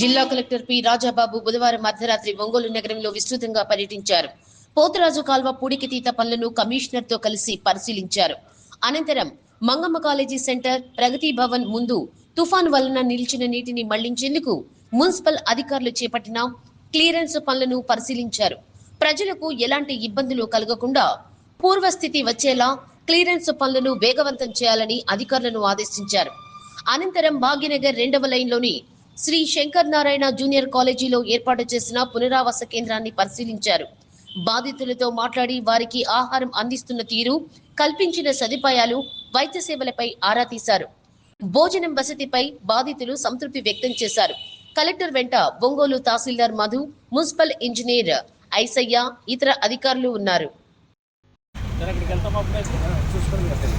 జిల్లా collector P Rajababu బుధవారం అర్ధరాత్రి ఒంగోలు నగరంలో విస్తృతంగా పర్యటించారు. పోతరాజు కాల్వ పూడికితీత పనులను కమిషనర్తో కలిసి పరిశీలించారు. అనంతరం మంగమ్మ కాలేజీ సెంటర్ ప్రగతి భవన్ ముందు తుఫాన్ వలన నిలిచిన నీటిని మళ్ళించేందుకు మున్సిపల్ అధికారులు చేపట్టిన క్లియరెన్స్ పనులను పరిశీలించారు. ప్రజలకు ఎలాంటి ఇబ్బందులు కలగకుండా పూర్వస్థితి వచ్చేలా క్లియరెన్స్ పనులను వేగవంతం చేయాలని అధికారులను ఆదేశించారు. అనంతరం భాగ్యనగర్ రెండవ లైన్లోని శ్రీ శంకర్ నారాయణ జూనియర్ కాలేజీలో ఏర్పాటు చేసిన పునరావాస కేంద్రాన్ని పరిశీలించారు. బాధితులతో మాట్లాడి వారికి ఆహారం అందిస్తున్న తీరు కల్పించిన సదుపాయాలు వైద్య సేవలపై ఆరా తీశారు. భోజనం వసతిపై బాధితులు సంతృప్తి వ్యక్తం చేశారు. కలెక్టర్ వెంట ఒంగోలు తహసీల్దార్ మధు మున్సిపల్ ఇంజనీర్ ఐసయ్య ఇతర అధికారులు ఉన్నారు. చూసుకొని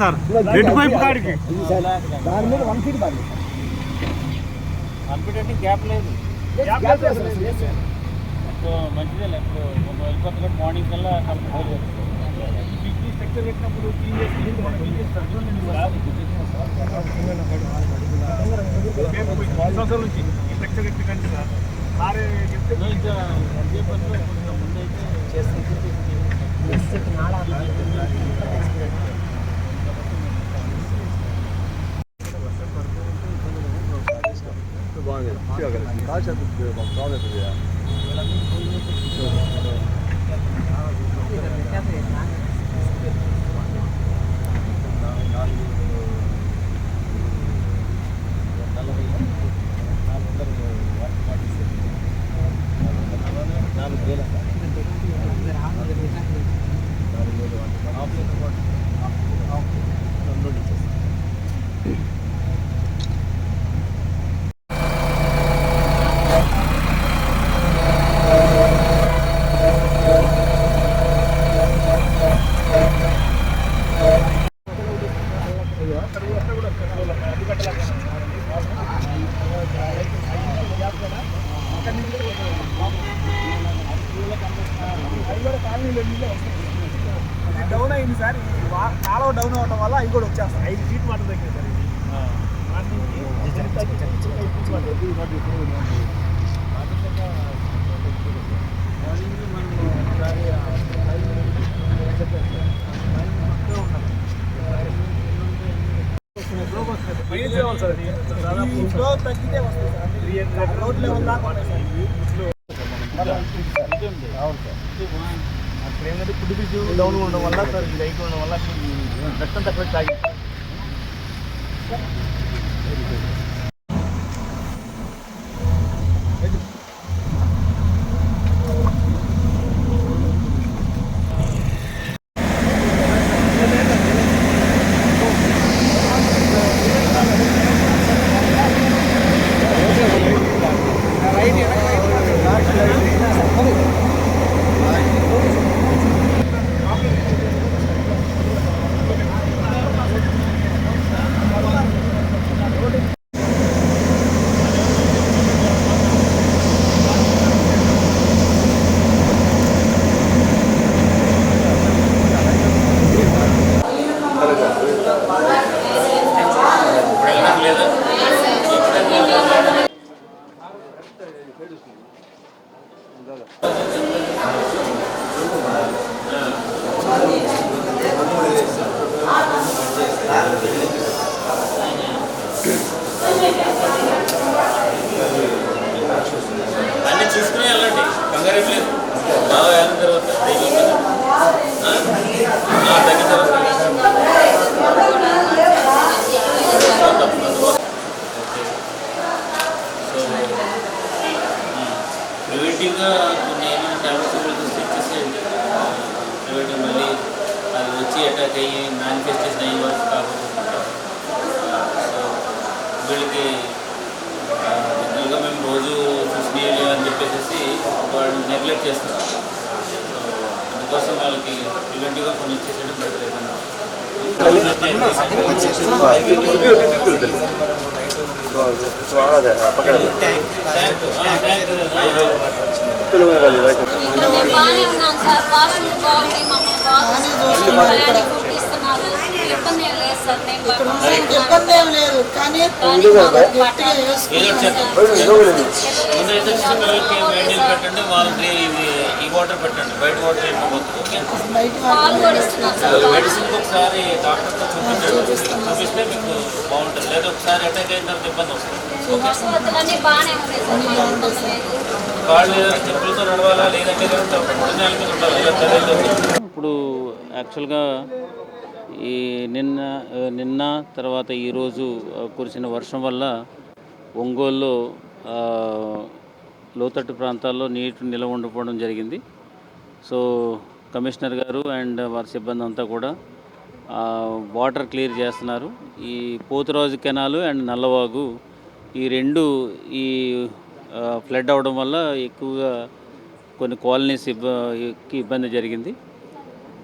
సార్ రెడ్ పైప్ కాడికి. దాని మీద వన్ ఫీట్ బాగా కాన్ఫిడెంట్ గ్యాప్ లేదు. మంచిదే ఇప్పుడు మనం వెళ్ళిపోతే కూడా మార్నింగ్ కల్లా కంప్లీట్ స్ట్రక్చర్ పెట్టినప్పుడు సంవత్సరాల నుంచి ఈ స్ట్రక్చర్ ఎట్టి కంటే సారే చెప్తే నలభై నాలుగు వందలు వాటర్ పాటిస్తే అది డౌన్ అయింది సార్. కాలువ డౌన్ అవడం వల్ల అవి కూడా వచ్చేస్తాయి. ఐదు ఫీట్ వాటర్ దగ్గర సార్ తగ్గితే వస్తుంది సార్. రోడ్ లెవెల్ దాకా ಇಂಡಿವಿಜುವಲ್ ಡೌನ್ ఉండడం వల్ల సార్ ఈ లైట్ ఉండడం వల్ల రక్తం తక్కువ తాగి Thank you. అన్నీ చూసుకునే వెళ్ళండి కంగారు బాగా వెళ్ళిన తర్వాత ప్రివేటివ్గా కొన్ని ఏమైనా ట్యాబ్లెట్స్ తెచ్చేసేయండి ప్రివేటివ్ మళ్ళీ అది వచ్చి అటాక్ అయ్యి మేనిఫెస్టేషన్ అయ్యే వరకు కాకుండా సో వీళ్ళకి జనరల్గా మేము రోజు చూసుకునేవి అని చెప్పేసి వాళ్ళు నెగ్లెక్ట్ చేస్తున్నాం. సో అందుకోసం వాళ్ళకి ప్రివెంటివ్గా కొన్ని ఇచ్చేసేయడం బెటర్ ఏమన్నా ಪಕ್ಕದ బాగా ఇబ్బంది ఏం లేదు కానీ గట్టిగా పెట్టండి వాళ్ళకి ఈ వాటర్ పెట్టండి. బయట వాటర్ మెడిసిన్కి ఒకసారి డాక్టర్తో చూపించండి. చూపిస్తే మీకు బాగుంటుంది. లేదా ఒకసారి అటాక్ అయిన తర్వాత ఇబ్బంది వస్తుంది. లేదు. కాళ్ళు ఏదైనా చెప్పులతో నడవాలా? లేదంటే ఇప్పుడు యాక్చువల్గా ఈ నిన్న నిన్న తర్వాత ఈరోజు కురిసిన వర్షం వల్ల ఒంగోలులో లోతట్టు ప్రాంతాల్లో నీటి నిల్వ ఉండిపోవడం జరిగింది. సో కమిషనర్ గారు అండ్ వారి సిబ్బంది అంతా కూడా వాటర్ క్లియర్ చేస్తున్నారు. ఈ పోతురాజు కెనాలు అండ్ నల్లవాగు ఈ రెండు ఈ ఫ్లడ్ అవడం వల్ల ఎక్కువగా కొన్ని కాలనీస్ ఇబ్బ ఇబ్బంది జరిగింది.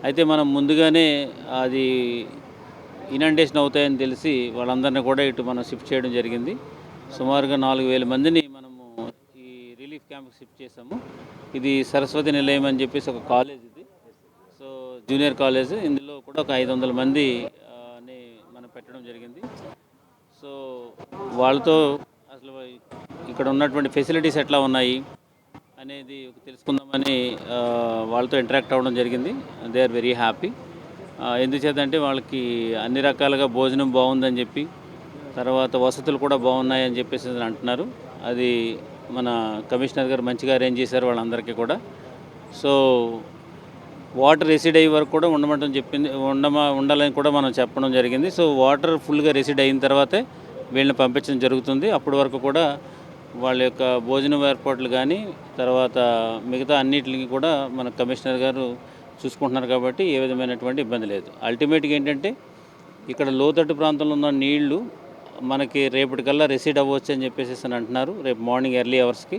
అయితే మనం ముందుగానే అది ఇనండేషన్ అవుతాయని తెలిసి వాళ్ళందరినీ కూడా ఇటు మనం షిఫ్ట్ చేయడం జరిగింది. సుమారుగా నాలుగు వేల మందిని మనము ఈ రిలీఫ్ క్యాంప్కి షిఫ్ట్ చేసాము ఇది సరస్వతి నిలయం అని చెప్పేసి ఒక కాలేజ్ ఇది. So junior college. ఇందులో కూడా ఒక ఐదు వందల మంది అని మనం పెట్టడం జరిగింది. సో వాళ్ళతో అసలు ఇక్కడ ఉన్నటువంటి ఫెసిలిటీస్ ఎట్లా ఉన్నాయి? అనేది తెలుసుకుందామని వాళ్ళతో ఇంటరాక్ట్ అవ్వడం జరిగింది. దే ఆర్ వెరీ హ్యాపీ ఎందుచేతంటే వాళ్ళకి అన్ని రకాలుగా భోజనం బాగుందని చెప్పి తర్వాత వసతులు కూడా బాగున్నాయని చెప్పేసి అంటున్నారు. అది మన కమిషనర్ గారు మంచిగా అరేంజ్ చేశారు వాళ్ళందరికీ కూడా. సో వాటర్ రెసిడ్ అయ్యే వరకు కూడా ఉండమంటం చెప్పింది ఉండమా ఉండాలని కూడా మనం చెప్పడం జరిగింది. సో వాటర్ ఫుల్గా రెసిడ్ అయిన తర్వాతే వీళ్ళని పంపించడం జరుగుతుంది. అప్పటి వరకు కూడా వాళ్ళ యొక్క భోజనం ఏర్పాట్లు కానీ తర్వాత మిగతా అన్నిటికి కూడా మన కమిషనర్ గారు చూసుకుంటున్నారు కాబట్టి ఏ విధమైనటువంటి ఇబ్బంది లేదు. అల్టిమేట్గా ఏంటంటే ఇక్కడ లోతట్టు ప్రాంతంలో ఉన్న నీళ్ళు మనకి రేపటికల్లా రిసీడ్ అవ్వచ్చు అని చెప్పేసి అని అంటున్నారు రేపు మార్నింగ్ ఎర్లీ అవర్స్కి.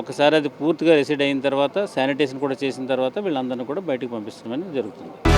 ఒకసారి అది పూర్తిగా రిసీడ్ అయిన తర్వాత శానిటేషన్ కూడా చేసిన తర్వాత వీళ్ళందరినీ కూడా బయటకు పంపిస్తామని జరుగుతుంది.